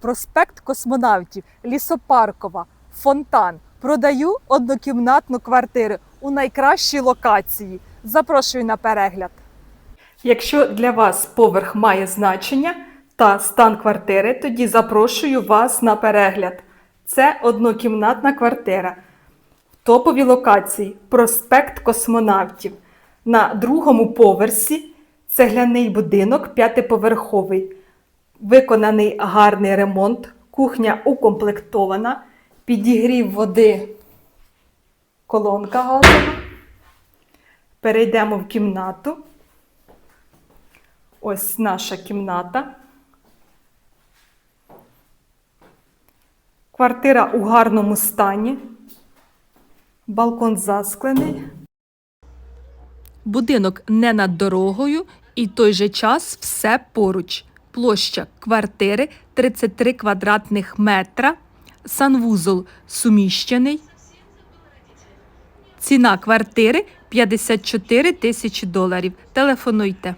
проспект космонавтів, лісопаркова, фонтан. Продаю однокімнатну квартиру у найкращій локації. Запрошую на перегляд. Якщо для вас поверх має значення та стан квартири, тоді запрошую вас на перегляд. Це однокімнатна квартира в топовій локації проспект космонавтів. На другому поверсі цегляний будинок п'ятиповерховий. Виконаний гарний ремонт, кухня укомплектована, підігрів води, колонка газова. Перейдемо в кімнату. Ось наша кімната. Квартира у гарному стані. Балкон засклений. Будинок не над дорогою і в той же час все поруч. Площа квартири 33 квадратних метра. Санвузол суміщений. Ціна квартири 54 тисячі доларів. Телефонуйте.